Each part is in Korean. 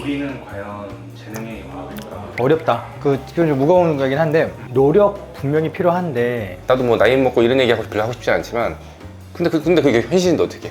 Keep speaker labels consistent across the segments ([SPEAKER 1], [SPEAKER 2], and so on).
[SPEAKER 1] 우리는 과연 재능이 과학일까?
[SPEAKER 2] 어렵다. 그 지금 좀 무거운 거긴 한데 노력 분명히 필요한데
[SPEAKER 3] 나도 뭐 나이 먹고 이런 얘기 하고 별로 하고 싶지 않지만 근데 그 근데 그게 현실인데 어떻게?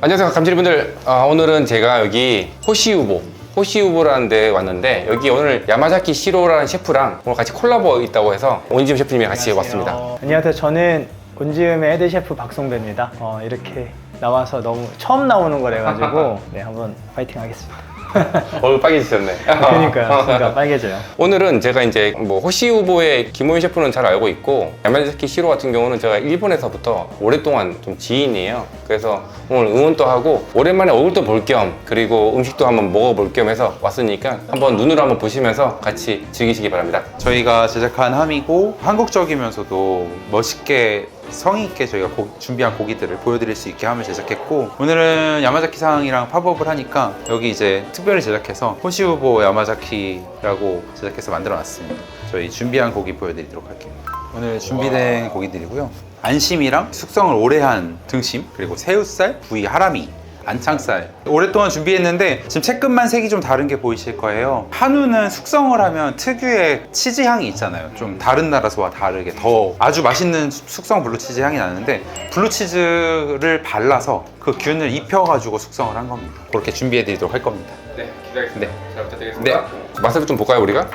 [SPEAKER 3] 안녕하세요 감지리분들 아, 오늘은 제가 여기 호시우보 호시우보라는 데 왔는데 여기 오늘 야마자키 시로라는 셰프랑 오늘 같이 콜라보 있다고 해서 온지움 셰프님이랑 같이 왔습니다
[SPEAKER 2] 어, 안녕하세요. 저는 온지음의 헤드 셰프 박성배입니다. 어, 이렇게 나와서 너무 처음 나오는 거래 가지고 네 한번 파이팅 하겠습니다.
[SPEAKER 3] 얼굴 빨개지셨네
[SPEAKER 2] 그러니까요. 순간 빨개져요.
[SPEAKER 3] 오늘은 제가 이제 뭐 호시 후보의 김호윤 셰프는 잘 알고 있고 야마자키 시로 같은 경우는 제가 일본에서부터 오랫동안 좀 지인이에요. 그래서 오늘 응원도 하고 오랜만에 얼굴도 볼 겸 그리고 음식도 한번 먹어볼 겸 해서 왔으니까 한번 눈으로 한번 보시면서 같이 즐기시기 바랍니다.
[SPEAKER 4] 저희가 제작한 함이고 한국적이면서도 멋있게 성의 있게 저희가 고- 준비한 고기들을 보여드릴 수 있게 함을 제작했고 오늘은 야마자키 상이랑 팝업을 하니까 여기 이제 특별히 제작해서 호시우보 야마자키라고 제작해서 만들어놨습니다. 저희 준비한 고기 보여드리도록 할게요. 오늘 준비된 고기들이고요. 안심이랑 숙성을 오래 한 등심 그리고 새우살, 부위 하라미 안창살 오랫동안 준비했는데 지금 채끝만 색이 좀 다른 게 보이실 거예요 한우는 숙성을 하면 특유의 치즈 향이 있잖아요 좀 다른 나라서와 다르게 더 아주 맛있는 수- 숙성 블루치즈 향이 나는데 블루치즈를 발라서 그 균을 입혀가지고 숙성을 한 겁니다 그렇게 준비해 드리도록 할 겁니다
[SPEAKER 3] 네, 기다리겠습니다.
[SPEAKER 4] 네.
[SPEAKER 3] 잘 부탁드리겠습니다. 맛을 좀 볼까요 우리가?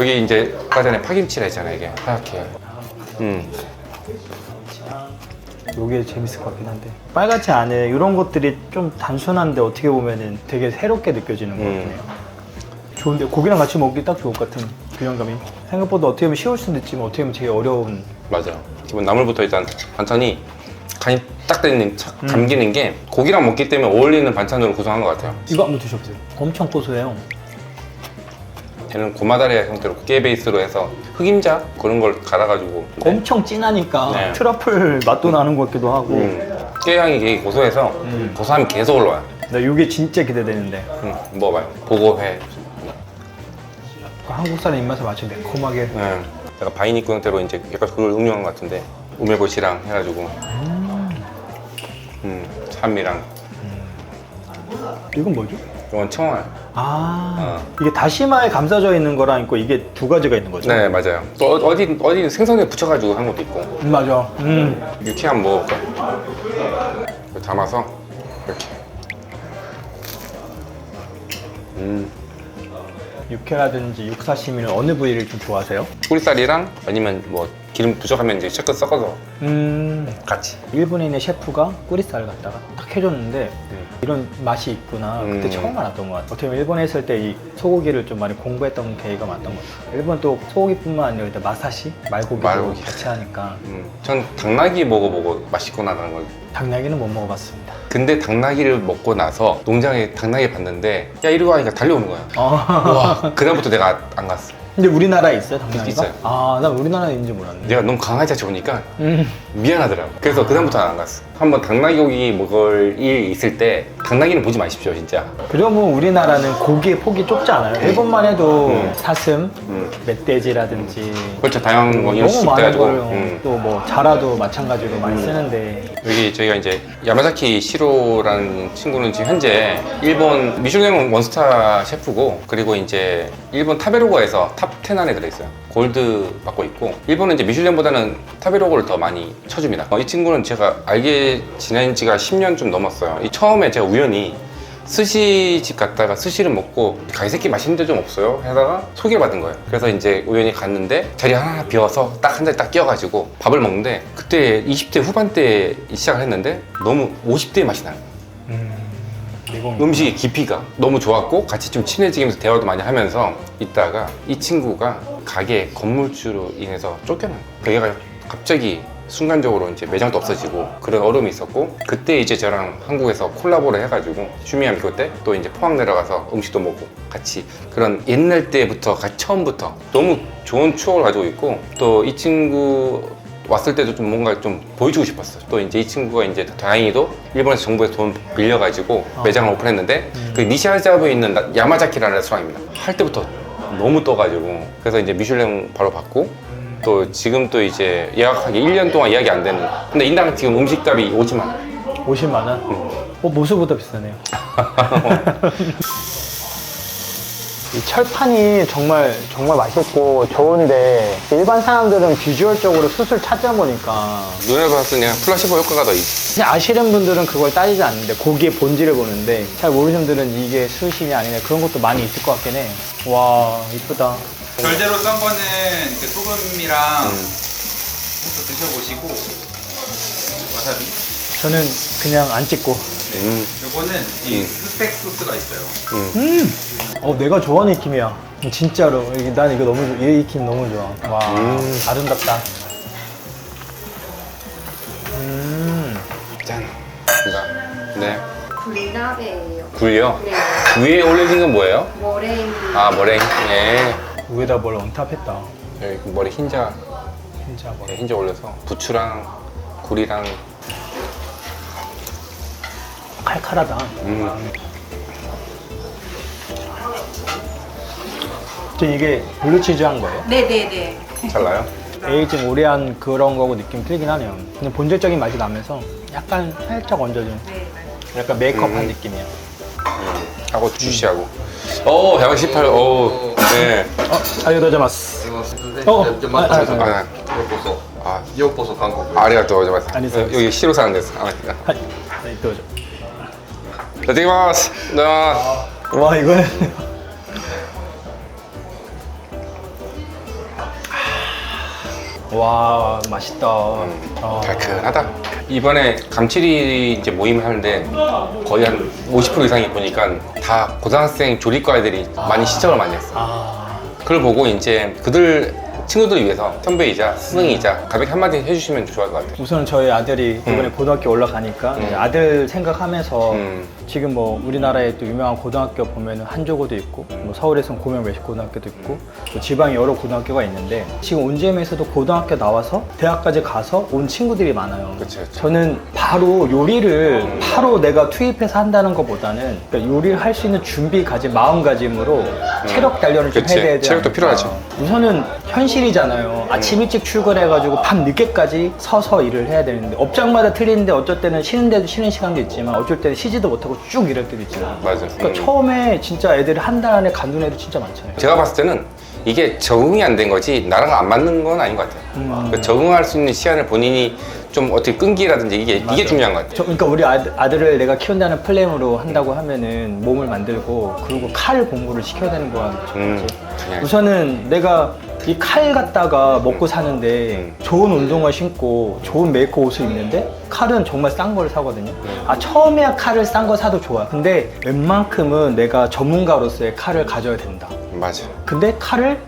[SPEAKER 3] 여기 이제 아까 전에 파김치라 했잖아요 이게 하얗게. 음.
[SPEAKER 2] 요게 재밌을 것 같긴 한데 빨갛지 않은 이런 것들이 좀 단순한데 어떻게 보면은 되게 새롭게 느껴지는 것
[SPEAKER 3] 음.
[SPEAKER 2] 같네요. 좋은데 고기랑 같이 먹기 딱 좋을 것 같은 균형감이 생각보다 어떻게 보면 쉬울 수도 있지만 어떻게 보면 되게 어려운
[SPEAKER 3] 맞아요. 기본 나물부터 일단 반찬이 간이 딱 되는 착 감기는 게 고기랑 먹기 때문에 어울리는 반찬으로 구성한 것 같아요.
[SPEAKER 2] 이거 한번 드셔보세요. 엄청 고소해요.
[SPEAKER 3] 얘는 고마다리아 형태로 깨 베이스로 해서 흑임자 그런 걸 갈아가지고
[SPEAKER 2] 엄청 진하니까
[SPEAKER 3] 네.
[SPEAKER 2] 트러플 맛도 나는 것 같기도 하고
[SPEAKER 3] 음, 깨 향이 되게 고소해서
[SPEAKER 2] 음.
[SPEAKER 3] 고소함이 계속 올라와요.
[SPEAKER 2] 나 이게 진짜 기대되는데
[SPEAKER 3] 음, 먹어봐요. 보고회.
[SPEAKER 2] 한국 사람 입맛에 맞춰 매콤하게
[SPEAKER 3] 음, 제가 바이니크 형태로 이제 약간 그걸 응용한 것 같은데 우메보시랑 해가지고 음, 참이랑
[SPEAKER 2] 이건 뭐죠?
[SPEAKER 3] 이건 청알.
[SPEAKER 2] 아 이게 다시마에 감싸져 있는 거랑 있고 이게 두 가지가 있는 거죠?
[SPEAKER 3] 네 맞아요. 또 어- 어디 어디 생선에 붙여가지고 한 것도 있고.
[SPEAKER 2] 음, 맞아. 음.
[SPEAKER 3] 육회 한번 먹어볼까? 이거 담아서 이렇게. 음,
[SPEAKER 2] 육회라든지 육사시미는 어느 부위를 좀 좋아하세요?
[SPEAKER 3] 뿌리살이랑 아니면 뭐 기름 부족하면 이제 채끝 섞어서
[SPEAKER 2] 음
[SPEAKER 3] 같이.
[SPEAKER 2] 일본인의 셰프가 꾸리살 갖다가 딱 해줬는데 이런 맛이 있구나 그때
[SPEAKER 3] 음.
[SPEAKER 2] 처음 알았던 것 같아요 어떻게 보면 일본에 있을 때 이 소고기를 좀 많이 공부했던 계기가 많던 것 같아요 일본 또 소고기뿐만 아니라 일단 마사시 말고기도
[SPEAKER 3] 말고기.
[SPEAKER 2] 같이 하니까
[SPEAKER 3] 음, 전 당나귀 먹어보고 맛있구나라는 걸.
[SPEAKER 2] 닭나기는 못 먹어봤습니다
[SPEAKER 3] 근데 당나귀를 먹고 나서 농장에 당나귀 봤는데 야 이리 와 하니까 달려오는 거야.
[SPEAKER 2] 어.
[SPEAKER 3] 와 그다음부터 내가 안 갔어.
[SPEAKER 2] 근데 우리나라에 있어요 닭나기가?
[SPEAKER 3] 있어요.
[SPEAKER 2] 아 난 우리나라에 있는지 몰랐네
[SPEAKER 3] 내가 너무 강아지 같이 보니까
[SPEAKER 2] 음.
[SPEAKER 3] 미안하더라고. 그래서 그다음부터 안 갔어. 한번 당나귀 고기 먹을 일 있을 때 당나귀는 보지 마십시오 진짜.
[SPEAKER 2] 그리고 뭐 우리나라는 고기의 폭이 좁지 않아요 일본만 해도
[SPEAKER 3] 음.
[SPEAKER 2] 사슴,
[SPEAKER 3] 음.
[SPEAKER 2] 멧돼지라든지
[SPEAKER 3] 그렇죠 다양한 거 이런
[SPEAKER 2] 너무
[SPEAKER 3] 식
[SPEAKER 2] 많은
[SPEAKER 3] 돼가지고
[SPEAKER 2] 걸
[SPEAKER 3] 음.
[SPEAKER 2] 또뭐 자라도 마찬가지로 많이 쓰는데
[SPEAKER 3] 여기 저희가 이제 야마자키 시로라는 친구는 지금 현재 일본 미슐랭 원스타 셰프고 그리고 이제 일본 타베로거에서 탑10 안에 들어있어요. 골드 받고 있고 일본은 이제 미슐랭보다는 타베로거를 더 많이 쳐줍니다. 어, 이 친구는 제가 알게 지낸 지가 10년 좀 넘었어요. 이 처음에 제가 우연히 스시집 갔다가 스시를 먹고 가이새끼 맛있는 데 좀 없어요? 하다가 소개받은 거예요. 그래서 이제 우연히 갔는데 자리 하나 비어서 딱 한 자리 딱 끼어가지고 밥을 먹는데 그때 20대 후반때 시작을 했는데 너무 50대의 맛이 나요.
[SPEAKER 2] 미국
[SPEAKER 3] 음식의 깊이가 너무 좋았고 같이 좀 친해지면서 대화도 많이 하면서 있다가 이 친구가 가게 건물주로 인해서 쫓겨난 거예요. 가게가 갑자기 순간적으로 이제 매장도 없어지고 그런 어려움이 있었고 그때 이제 저랑 한국에서 콜라보를 해가지고 슈미야미 그때 또 이제 포항 내려가서 음식도 먹고 같이 그런 옛날 때부터 같이 처음부터 너무 좋은 추억을 가지고 있고 또 이 친구 왔을 때도 좀 뭔가 좀 보여주고 싶었어요. 또 이제 이 친구가 이제 다행히도 일본에서 정부에서 돈 빌려가지고 매장을 오픈했는데 그 니시아자부에 있는 나- 야마자키라는 레스토랑입니다. 할 때부터 너무 떠가지고 그래서 이제 미슐랭 바로 받고 또 지금 또 이제 예약하기 1년 동안 예약이 안 되는 근데 인당 지금 음식값이 50만 원
[SPEAKER 2] 50만 원? 어 모수보다 비싸네요 이 철판이 정말 정말 맛있고 좋은데 일반 사람들은 비주얼적으로 숯을 찾다 보니까
[SPEAKER 3] 눈에 봤을 때 그냥 플라시보 효과가 더 있어.
[SPEAKER 2] 그냥 아시는 분들은 그걸 따지지 않는데 고기의 본질을 보는데 잘 모르시는 분들은 이게 숯이냐 아니냐 그런 것도 많이 있을 것 같긴 해. 와 이쁘다.
[SPEAKER 4] 절대로 썬 거는 그 소금이랑 해서 드셔보시고 와사비.
[SPEAKER 2] 저는 그냥 안 찍고.
[SPEAKER 3] 음,
[SPEAKER 4] 요거는 이
[SPEAKER 3] 음.
[SPEAKER 4] 스펙 소스가 있어요.
[SPEAKER 2] 음. 어 내가 좋아하는 익힘이야. 진짜로. 이게 난 이거 너무 좋아. 이 익힘 너무 좋아. 와
[SPEAKER 3] 음.
[SPEAKER 2] 아름답다. 음.
[SPEAKER 3] 짠. 감사합니다. 네.
[SPEAKER 5] 굴나베예요.
[SPEAKER 3] 굴요?
[SPEAKER 5] 네.
[SPEAKER 3] 위에 올려진 건 뭐예요?
[SPEAKER 5] 머랭.
[SPEAKER 3] 아, 머랭. 네.
[SPEAKER 2] 위에다 뭘 언탑했다.
[SPEAKER 3] 여기 머리 흰자,
[SPEAKER 2] 진짜 뭐.
[SPEAKER 3] 네, 흰자 올려서 부추랑 굴이랑
[SPEAKER 2] 칼칼하다.
[SPEAKER 3] 음,
[SPEAKER 2] 저 이게 블루치즈 한 거예요?
[SPEAKER 5] 네네네.
[SPEAKER 3] 잘 나요?
[SPEAKER 2] 에이징 오래 한 그런 거고 느낌 틀리긴 하네요. 근데 본질적인 맛이 나면서 약간 살짝 얹어준
[SPEAKER 5] 네.
[SPEAKER 2] 약간 메이크업한
[SPEAKER 3] 음.
[SPEAKER 2] 느낌이야.
[SPEAKER 3] 하고 주시하고. 오, 118. 오, 네.
[SPEAKER 2] 어, 알려드자마스. 어, 어, 아, 아, 아.
[SPEAKER 3] 아,
[SPEAKER 1] 요거소.
[SPEAKER 3] 아. 아리가또 고자마스.
[SPEAKER 2] 아리가또
[SPEAKER 3] 여기 시로 사는 데서. 아. 이따키마스. 네.
[SPEAKER 2] 와, 이거는. 와, 맛있다. 아.
[SPEAKER 3] 달큰하다. 이번에 감칠이 이제 모임을 하는데 거의 한 50% 이상이 보니까 다 고등학생 조리과 애들이 많이 시청을 많이 했어.
[SPEAKER 2] 아,
[SPEAKER 3] 그걸 보고 이제 그들 친구들을 위해서 선배이자 스승이자 가볍게 한마디 해주시면 좋을 것 같아요.
[SPEAKER 2] 우선 저희 아들이 이번에
[SPEAKER 3] 음.
[SPEAKER 2] 고등학교 올라가니까
[SPEAKER 3] 음.
[SPEAKER 2] 이제 아들 생각하면서
[SPEAKER 3] 음.
[SPEAKER 2] 지금 뭐 우리나라에 또 유명한 고등학교 보면은 한조고도 있고 뭐 서울에서는 고명 외식 고등학교도 있고 또 지방에 여러 고등학교가 있는데 지금 온지엠에서도 고등학교 나와서 대학까지 가서 온 친구들이 많아요.
[SPEAKER 3] 그쵸, 그쵸.
[SPEAKER 2] 저는 바로 요리를 바로 내가 투입해서 한다는 것보다는 그러니까 요리를 할 수 있는 준비 가짐, 마음가짐으로 체력 단련을 좀
[SPEAKER 3] 음. 그치.
[SPEAKER 2] 해야 되지
[SPEAKER 3] 체력도
[SPEAKER 2] 않을까.
[SPEAKER 3] 필요하죠.
[SPEAKER 2] 우선은 현실이잖아요. 아침 일찍 출근해가지고 밤 늦게까지 서서 일을 해야 되는데 업장마다 틀리는데 어쩔 때는 쉬는데도 쉬는 시간도 있지만 어쩔 때는 쉬지도 못하고 쭉 일할 때도 있잖아요.
[SPEAKER 3] 맞아.
[SPEAKER 2] 그러니까
[SPEAKER 3] 음.
[SPEAKER 2] 처음에 진짜 애들이 한 달 안에 간둔 애들 진짜 많잖아요.
[SPEAKER 3] 제가 봤을 때는 이게 적응이 안 된 거지 나랑 안 맞는 건 아닌 것 같아요.
[SPEAKER 2] 음.
[SPEAKER 3] 그 적응할 수 있는 시간을 본인이 좀 어떻게 끈기라든지 이게 이게 중요한 것 같아요.
[SPEAKER 2] 저, 그러니까 우리 아들, 아들을 내가 키운다는 플랜으로 한다고 하면은 몸을 만들고 그리고 칼 공부를 시켜야 되는 거야.
[SPEAKER 3] 음, 그냥
[SPEAKER 2] 우선은 내가 이 칼 갖다가 먹고 사는데
[SPEAKER 3] 음.
[SPEAKER 2] 좋은 운동화 신고 좋은 메이커 옷을 입는데 칼은 정말 싼 걸 사거든요.
[SPEAKER 3] 음.
[SPEAKER 2] 아 처음에야 칼을 싼 거 사도 좋아. 근데 웬만큼은 내가 전문가로서의 칼을 가져야 된다.
[SPEAKER 3] 맞아.
[SPEAKER 2] 근데 칼을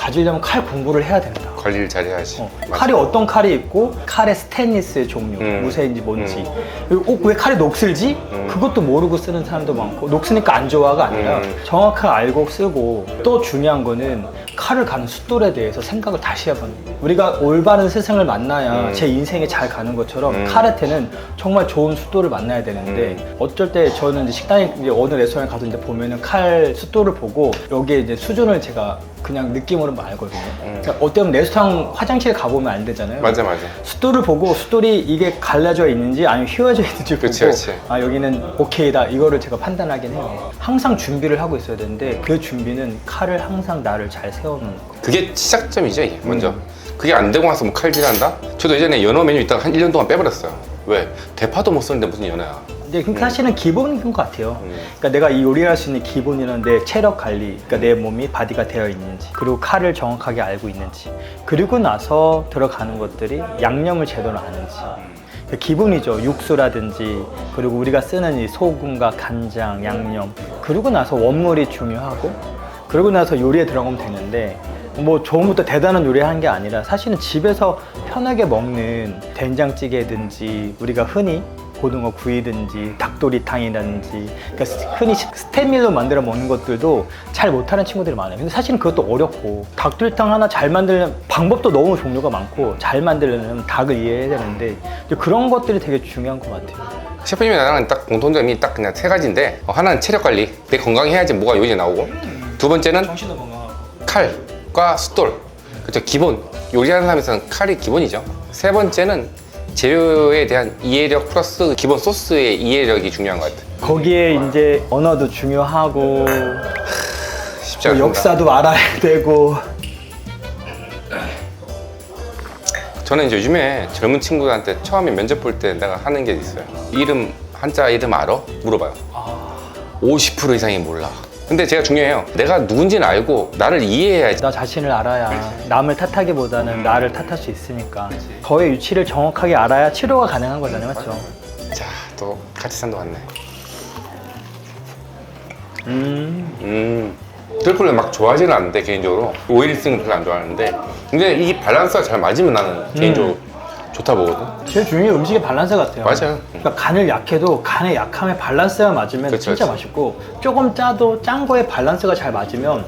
[SPEAKER 2] 가지려면 칼 공부를 해야 된다.
[SPEAKER 3] 관리를 잘 해야지.
[SPEAKER 2] 어,
[SPEAKER 3] 맞아.
[SPEAKER 2] 칼이 어떤 칼이 있고 칼의 스테인리스의 종류
[SPEAKER 3] 음.
[SPEAKER 2] 무쇠인지 뭔지
[SPEAKER 3] 음.
[SPEAKER 2] 그리고 어, 왜 칼이 녹슬지
[SPEAKER 3] 음.
[SPEAKER 2] 그것도 모르고 쓰는 사람도 많고 녹으니까 안 좋아가 아니라
[SPEAKER 3] 음.
[SPEAKER 2] 정확하게 알고 쓰고 또 중요한 거는 칼을 가는 숫돌에 대해서 생각을 다시 거예요. 우리가 올바른 스승을 만나야
[SPEAKER 3] 음.
[SPEAKER 2] 제 인생이 잘 가는 것처럼
[SPEAKER 3] 음.
[SPEAKER 2] 카레테는 정말 좋은 숫돌을 만나야 되는데
[SPEAKER 3] 음.
[SPEAKER 2] 어쩔 때 저는 이제 식당에 이제 어느 레스토랑에 가서 이제 보면은 칼 숫돌을 보고 여기에 이제 수준을 제가 그냥 느낌으로만 알거든요.
[SPEAKER 3] 음.
[SPEAKER 2] 그러니까 어때면 레스토랑 화장실 가보면 안 되잖아요.
[SPEAKER 3] 맞아 맞아.
[SPEAKER 2] 숫돌을 보고 숫돌이 이게 갈라져 있는지 아니면 휘어져 있는지
[SPEAKER 3] 그치,
[SPEAKER 2] 보고
[SPEAKER 3] 그치.
[SPEAKER 2] 아 여기는 오케이다 이거를 제가 판단하긴 해요. 항상 준비를 하고 있어야 되는데 그 준비는 칼을 항상 나를 잘 세워 거.
[SPEAKER 3] 그게 시작점이죠 이게 먼저.
[SPEAKER 2] 음.
[SPEAKER 3] 그게 안 되고 나서 뭐 칼질한다? 저도 예전에 연어 메뉴 있다가 한 1년 동안 빼버렸어요. 왜? 대파도 못 쓰는데 무슨 연어야.
[SPEAKER 2] 근데 그 사실은 기본인 것 같아요.
[SPEAKER 3] 음.
[SPEAKER 2] 그러니까 내가 이 요리할 수 있는 기본이란 내 체력 관리, 그러니까 내 몸이 바디가 되어 있는지, 그리고 칼을 정확하게 알고 있는지, 그리고 나서 들어가는 것들이 양념을 제대로 아는지. 그 기본이죠. 육수라든지, 그리고 우리가 쓰는 이 소금과 간장, 양념, 그리고 나서 원물이 중요하고, 그러고 나서 요리에 들어가면 되는데, 뭐 처음부터 대단한 요리 하는 게 아니라 사실은 집에서 편하게 먹는 된장찌개든지 우리가 흔히 고등어 구이든지 닭도리탕이라든지 그러니까 흔히 스테밀로 만들어 먹는 것들도 잘 못하는 친구들이 많아요 근데 사실은 그것도 어렵고 닭도리탕 하나 잘 만들려면 방법도 너무 종류가 많고 잘 만들려면 닭을 이해해야 되는데 그런 것들이 되게 중요한 것 같아요
[SPEAKER 3] 셰프님이 나랑 딱 공통점이 딱 그냥 세 가지인데 어, 하나는 체력 관리. 내 건강해야지 뭐가 요리에 나오고. 두 번째는
[SPEAKER 2] 정신도 건강하고
[SPEAKER 3] 칼과 숫돌. 그렇죠. 기본. 요리하는 사람 에서는 칼이 기본이죠. 세 번째는 재료에 대한 이해력 플러스 기본 소스의 이해력이 중요한 것 같아요.
[SPEAKER 2] 거기에 이제 언어도 중요하고
[SPEAKER 3] 쉽지
[SPEAKER 2] 그
[SPEAKER 3] 않습니다.
[SPEAKER 2] 역사도 알아야 되고
[SPEAKER 3] 저는 이제 요즘에 젊은 친구들한테 처음에 면접 볼 때 내가 하는 게 있어요. 이름 한자 이름 알아? 물어봐요. 50% 이상이 몰라. 근데 제가 중요해요. 내가 누군지는 알고 나를 이해해야지.
[SPEAKER 2] 나 자신을 알아야 남을 탓하기보다는 나를 탓할 수 있으니까 거의 위치를 정확하게 알아야 치료가 가능한 거잖아요 맞죠?
[SPEAKER 3] 자, 또 같이 산도 왔네.
[SPEAKER 2] 음
[SPEAKER 3] 음. 트리플을 막 좋아하지는 않는데 개인적으로 오일승 별로 안 좋아하는데 근데 이 밸런스가 잘 맞으면 나는 개인적으로 좋다 보거든.
[SPEAKER 2] 제일 중요한 게 음식의 밸런스 같아요
[SPEAKER 3] 맞아요.
[SPEAKER 2] 그러니까 간을 약해도 간의 약함의 밸런스가 맞으면
[SPEAKER 3] 그쵸,
[SPEAKER 2] 진짜
[SPEAKER 3] 그쵸.
[SPEAKER 2] 맛있고 조금 짜도 짠 거의 밸런스가 잘 맞으면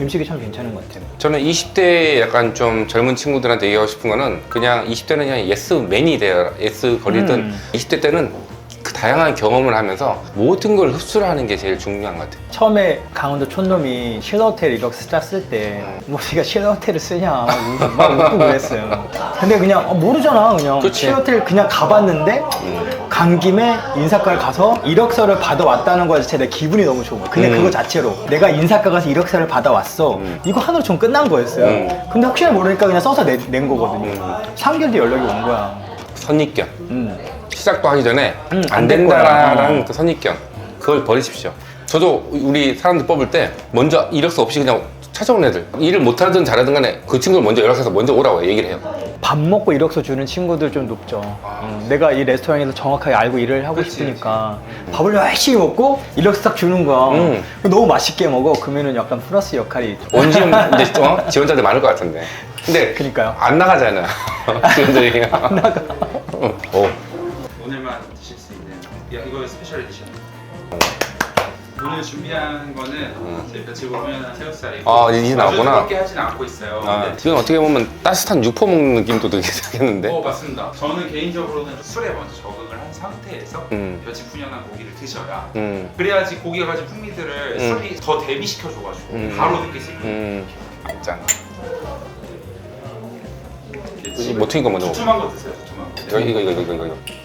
[SPEAKER 2] 음식이 참 괜찮은 것 같아요
[SPEAKER 3] 저는 20대 약간 좀 젊은 친구들한테 얘기하고 싶은 거는 그냥 20대는 그냥 예스 맨이 돼야 예스 거리든
[SPEAKER 2] 음.
[SPEAKER 3] 20대 때는 그 다양한 경험을 하면서 모든 걸 흡수를 하는 게 제일 중요한 것 같아요.
[SPEAKER 2] 처음에 강원도 촌놈이 실버호텔 이렇게 스타 쓸때 뭐 네가 실버호텔을 쓰냐 막 웃고, 막 웃고 그랬어요 근데 그냥 어, 모르잖아 그냥
[SPEAKER 3] 그치.
[SPEAKER 2] 실버호텔 그냥 가봤는데 간 김에 인사과를 가서 이력서를 받아왔다는 거 자체 내 기분이 너무 좋은 거야 그냥
[SPEAKER 3] 음.
[SPEAKER 2] 그거 자체로 내가 인사과 가서 이력서를 받아왔어
[SPEAKER 3] 음.
[SPEAKER 2] 이거 하나로 좀 끝난 거였어요
[SPEAKER 3] 음.
[SPEAKER 2] 근데 혹시나 모르니까 그냥 써서 내, 낸 거거든요 3개월 뒤에 연락이 온 거야
[SPEAKER 3] 선입견.
[SPEAKER 2] 음.
[SPEAKER 3] 시작도 하기 전에
[SPEAKER 2] 음,
[SPEAKER 3] 안
[SPEAKER 2] 안될
[SPEAKER 3] 된다라는
[SPEAKER 2] 거야.
[SPEAKER 3] 그 선입견 그걸 버리십시오. 저도 우리 사람들 뽑을 때 먼저 이력서 없이 그냥 찾아온 애들 일을 못하든 잘하든 간에 그 친구를 먼저 연락해서 먼저 오라고 얘기를 해요.
[SPEAKER 2] 밥 먹고 이력서 주는 친구들 좀 높죠. 음, 내가 이 레스토랑에서 정확하게 알고 일을 하고
[SPEAKER 4] 그치,
[SPEAKER 2] 싶으니까 밥을 열심히 먹고 이력서 딱 주는 거야.
[SPEAKER 3] 음.
[SPEAKER 2] 너무 맛있게 먹어. 그러면은 약간 플러스 역할이 좀-
[SPEAKER 3] 원지원 이제 어? 지원자들 많을 것 같은데. 근데
[SPEAKER 2] 그니까요.
[SPEAKER 3] 안 나가잖아. 지원자들이 안 나가. 어.
[SPEAKER 4] 스페셜 에디션. 오늘 준비한 거는 제 볕을 보면 새우살이고
[SPEAKER 3] 아, 이제 나왔구나.
[SPEAKER 4] 뜨겁게 하지는 않고 있어요.
[SPEAKER 3] 아,
[SPEAKER 4] 근데
[SPEAKER 3] 이건 어떻게 보면 따뜻한 육포 먹는 느낌도 들게 생겼는데.
[SPEAKER 4] 어 맞습니다. 저는 개인적으로는 술에 먼저 적응을 한 상태에서
[SPEAKER 3] 음.
[SPEAKER 4] 볕이 푸연한 고기를 드셔야
[SPEAKER 3] 음.
[SPEAKER 4] 그래야지 고기가 가진 풍미들을
[SPEAKER 3] 음.
[SPEAKER 4] 술이 더 대비시켜줘가지고
[SPEAKER 3] 음.
[SPEAKER 4] 바로 느낄 수 있는.
[SPEAKER 3] 음. 짠.
[SPEAKER 4] 이게
[SPEAKER 3] 못 튀긴 거 먼저 먹어.
[SPEAKER 4] 두툼한 거 드세요. 두툼한 거.
[SPEAKER 3] 이거 이거 이거 이거 이거. 이거.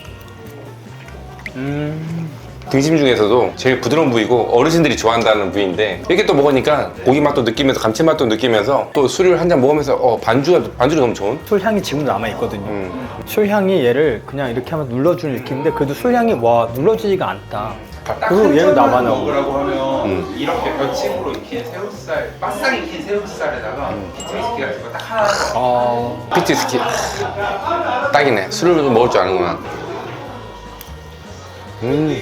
[SPEAKER 2] 음,
[SPEAKER 3] 등심 중에서도 제일 부드러운 부위고 어르신들이 좋아한다는 부위인데 이렇게 또 먹으니까 고기 맛도 느끼면서 감칠맛도 느끼면서 또 술을 한 잔 먹으면서 어 반주가 반주가 너무 좋은.
[SPEAKER 2] 술 향이 지금도 남아 있거든요.
[SPEAKER 3] 음.
[SPEAKER 2] 술 향이 얘를 그냥 이렇게 하면 눌러주는 느낌인데 그래도 술 향이 와 눌러지지가 않다.
[SPEAKER 4] 딱
[SPEAKER 2] 그리고
[SPEAKER 4] 한
[SPEAKER 2] 얘는 나만 하고.
[SPEAKER 4] 먹으라고 하면
[SPEAKER 3] 음.
[SPEAKER 4] 이렇게 벼침으로 익힌 새우살, 바싹 익힌 새우살에다가
[SPEAKER 3] 음.
[SPEAKER 4] 피트위스키 같은 거 딱 하나
[SPEAKER 2] 아,
[SPEAKER 3] 피치스키 딱이네. 술을 먹을 줄 아는구나. 음.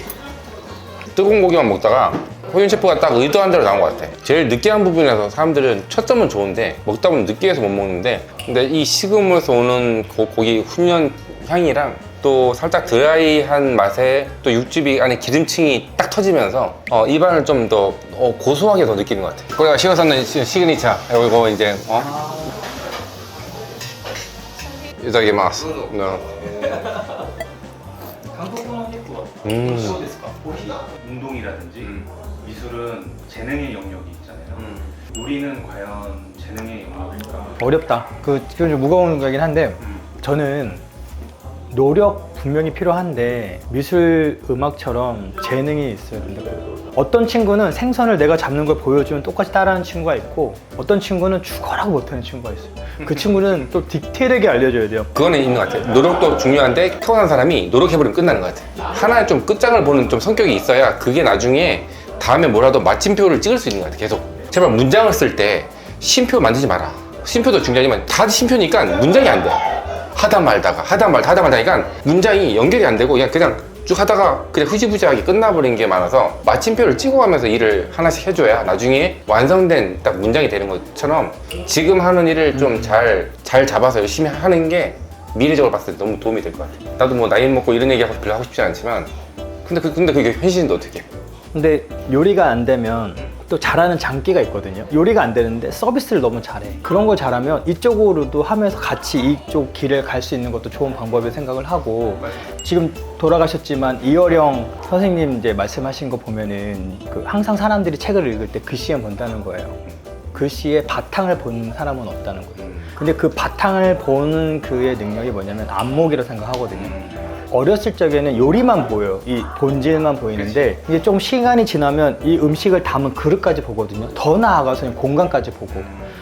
[SPEAKER 3] 뜨거운 고기만 먹다가 호윤 셰프가 딱 의도한 대로 나온 것 같아. 제일 느끼한 부분에서 사람들은 첫 점은 좋은데 먹다 보면 느끼해서 못 먹는데 근데 이 식음으로서 오는 고, 고기 훈연 향이랑 또 살짝 드라이한 맛에 또 육즙이 안에 기름층이 딱 터지면서 어, 입안을 좀 더 고소하게 더 느끼는 것 같아. 거기가 시어사는 시그니처 이거 이제 어? 이다게 마스. 네. 음.
[SPEAKER 1] 운동이라든지
[SPEAKER 4] 음.
[SPEAKER 1] 미술은 재능의 영역이 있잖아요.
[SPEAKER 4] 음.
[SPEAKER 1] 요리는 과연 재능의 영역일까?
[SPEAKER 2] 어렵다. 그, 그건 좀 무거운 거긴 한데
[SPEAKER 1] 음.
[SPEAKER 2] 저는 노력 분명히 필요한데 미술 음악처럼 재능이 있어야 된다고. 어떤 친구는 생선을 내가 잡는 걸 보여주면 똑같이 따라하는 친구가 있고 어떤 친구는 죽어라고 못하는 친구가 있어요. 그 친구는 또 디테일하게 알려줘야 돼요.
[SPEAKER 3] 그거는 있는 것 같아. 노력도 중요한데 태어난 사람이 노력해버리면 끝나는 것 같아. 하나의 좀 끝장을 보는 좀 성격이 있어야 그게 나중에 다음에 뭐라도 마침표를 찍을 수 있는 것 같아. 계속. 제발 문장을 쓸때 쉼표 만들지 마라. 쉼표도 중요하지만 다 쉼표니까 문장이 안 돼. 하다 말다가 하다 말다 하다 말다니까 문장이 연결이 안 되고 그냥 그냥 쭉 하다가 그냥 흐지부지하게 끝나버린 게 많아서 마침표를 찍어가면서 일을 하나씩 해줘야 나중에 완성된 딱 문장이 되는 것처럼 지금 하는 일을 좀 잘잘 잡아서 열심히 하는 게 미래적으로 봤을 때 너무 도움이 될 것 같아. 나도 뭐 나이 먹고 이런 얘기 별로 하고 싶지 않지만 근데 그 근데 그게 현실인데 어떻게?
[SPEAKER 2] 근데 요리가 안 되면 또 잘하는 장기가 있거든요. 요리가 안 되는데 서비스를 너무 잘해. 그런 걸 잘하면 이쪽으로도 하면서 같이 이쪽 길을 갈 수 있는 것도 좋은 방법이 생각을 하고 지금 돌아가셨지만 이어령 선생님 이제 말씀하신 거 보면은 그 항상 사람들이 책을 읽을 때 글씨만 본다는 거예요. 글씨의 바탕을 본 사람은 없다는 거예요. 근데 그 바탕을 보는 그의 능력이 뭐냐면 안목이라고 생각하거든요. 어렸을 적에는 요리만 보여요. 이 본질만 보이는데 이게 좀 시간이 지나면 이 음식을 담은 그릇까지 보거든요. 더 나아가서는 공간까지 보고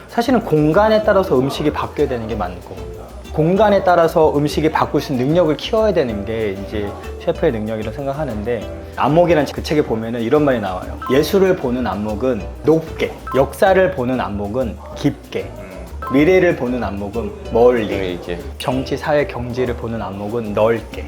[SPEAKER 2] 사실은 공간에 따라서 음식이 바뀌어야 되는 게 맞는 거고 공간에 따라서 음식이 바꿀 수 있는 능력을 키워야 되는 게 이제 셰프의 능력이라고 생각하는데 안목이라는 그 책에 보면은 이런 말이 나와요. 예술을 보는 안목은 높게, 역사를 보는 안목은 깊게, 미래를 보는 안목은 멀리,
[SPEAKER 3] 이게
[SPEAKER 2] 정치, 사회, 경제를 보는 안목은 넓게.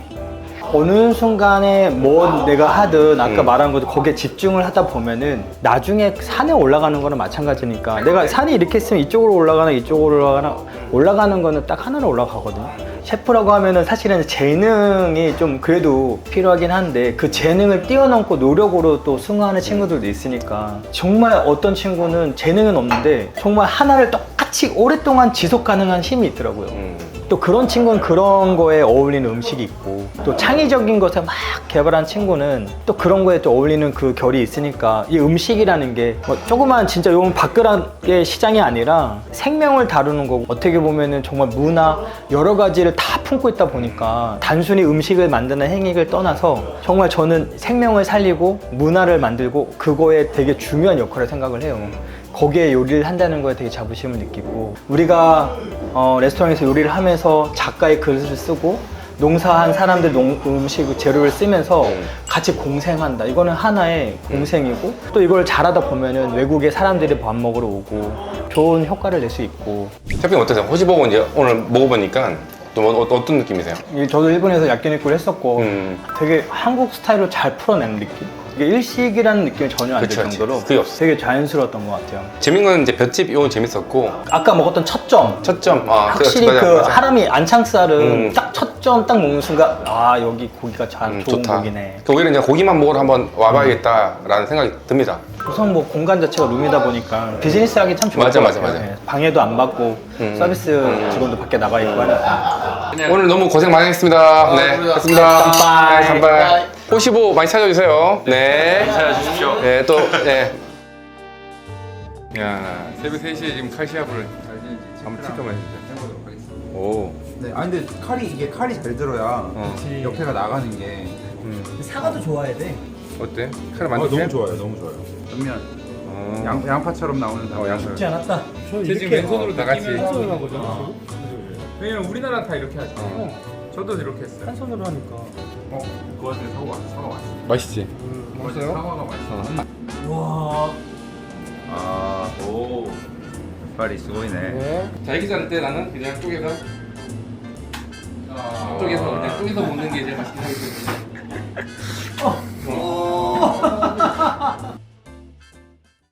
[SPEAKER 2] 어느 순간에 뭐 내가 하든 아까
[SPEAKER 3] 음.
[SPEAKER 2] 말한 것도 거기에 집중을 하다 보면은 나중에 산에 올라가는 거랑 마찬가지니까 내가 산이 이렇게 있으면 이쪽으로 올라가나 이쪽으로 올라가나 올라가는 거는 딱 하나로 올라가거든요. 셰프라고 하면은 사실은 재능이 좀 그래도 필요하긴 한데 그 재능을 뛰어넘고 노력으로 또 승화하는 친구들도 있으니까 정말 어떤 친구는 재능은 없는데 정말 하나를 똑 같이 오랫동안 지속 가능한 힘이 있더라고요.
[SPEAKER 3] 음.
[SPEAKER 2] 또 그런 친구는 그런 거에 어울리는 음식이 있고 또 창의적인 것에 막 개발한 친구는 또 그런 거에 또 어울리는 그 결이 있으니까 이 음식이라는 게 뭐 조그만 진짜 요건 밥그릇의 시장이 아니라 생명을 다루는 거고 어떻게 보면은 정말 문화 여러 가지를 다 품고 있다 보니까 단순히 음식을 만드는 행위를 떠나서 정말 저는 생명을 살리고 문화를 만들고 그거에 되게 중요한 역할을 생각을 해요. 거기에 요리를 한다는 거에 되게 자부심을 느끼고 우리가 어, 레스토랑에서 요리를 하면서 작가의 글을 쓰고 농사한 사람들 농, 음식 재료를 쓰면서
[SPEAKER 3] 음.
[SPEAKER 2] 같이 공생한다. 이거는 하나의 공생이고 또 이걸 잘하다 보면은 외국의 사람들이 밥 먹으러 오고 좋은 효과를 낼 수 있고
[SPEAKER 3] 셰프님 어떠세요? 호시버거 이제 오늘 먹어보니까 또 뭐, 어, 어떤 느낌이세요?
[SPEAKER 2] 이게 저도 일본에서 야끼니쿠를 했었고
[SPEAKER 3] 음.
[SPEAKER 2] 되게 한국 스타일로 잘 풀어낸 느낌? 이게 일식이라는 느낌이 전혀 안 들
[SPEAKER 3] 그쵸, 그치.
[SPEAKER 2] 정도로
[SPEAKER 3] 그게 없어.
[SPEAKER 2] 되게 자연스러웠던 것 같아요.
[SPEAKER 3] 재밌는 건 이제 볏짚 이건 재밌었고
[SPEAKER 2] 아까 먹었던 첫점
[SPEAKER 3] 첫점 아,
[SPEAKER 2] 확실히 그,
[SPEAKER 3] 맞아, 맞아.
[SPEAKER 2] 하람이 안창살은
[SPEAKER 3] 음.
[SPEAKER 2] 딱 첫점 딱 먹는 순간 아 여기 고기가 잘
[SPEAKER 3] 음,
[SPEAKER 2] 좋은
[SPEAKER 3] 좋다.
[SPEAKER 2] 고기네.
[SPEAKER 3] 그 오히려 이제 고기만 먹으러 한번 와봐야겠다라는 생각이 듭니다.
[SPEAKER 2] 우선 뭐 공간 자체가 룸이다 보니까 비즈니스 하기 참 좋을
[SPEAKER 3] 맞아,
[SPEAKER 2] 것
[SPEAKER 3] 맞아,
[SPEAKER 2] 같아요.
[SPEAKER 3] 맞아.
[SPEAKER 2] 예, 방해도 안 받고
[SPEAKER 3] 음.
[SPEAKER 2] 서비스 음. 직원도 밖에 나가 있고 하니까
[SPEAKER 3] 오늘 너무 고생 많이 했습니다. 네, 고맙습니다. 했습니다. 네, 호시보 많이 찾아주세요. 네.
[SPEAKER 6] 찾아주십시오.
[SPEAKER 3] 네, 또, 네. 야, 새벽 3시에 지금 칼시합을 한번 체크만 해주세요. 오.
[SPEAKER 6] 네, 아 근데 칼이 이게 칼이 잘 들어야
[SPEAKER 3] 어.
[SPEAKER 6] 옆에가 나가는 게
[SPEAKER 2] 사과도 좋아야 돼.
[SPEAKER 3] 어때? 칼을
[SPEAKER 6] 아,
[SPEAKER 3] 만드세요?
[SPEAKER 6] 너무 좋아요, 너무 좋아요. 옆면
[SPEAKER 3] 어.
[SPEAKER 6] 양, 양파처럼 나오는
[SPEAKER 3] 어, 양파.
[SPEAKER 2] 쉽지 않았다.
[SPEAKER 3] 제 지금 왼손으로 다 같이.
[SPEAKER 7] 왜냐면 우리나라 다 이렇게 하죠.
[SPEAKER 3] 어.
[SPEAKER 7] 저도 이렇게 했어요.
[SPEAKER 2] 한 손으로 하니까.
[SPEAKER 6] 어, 그 와중에 사과 사과 왔어.
[SPEAKER 3] 맛있지?
[SPEAKER 6] 사과가 맛있어.
[SPEAKER 2] 와.
[SPEAKER 6] 아, 오. 빨리 쓰고이네.
[SPEAKER 3] 자, 여기 자를 때 나는 그냥 쪼개서 쪼개서 그냥 쪼개서 먹는 게 제일 맛있긴 때문에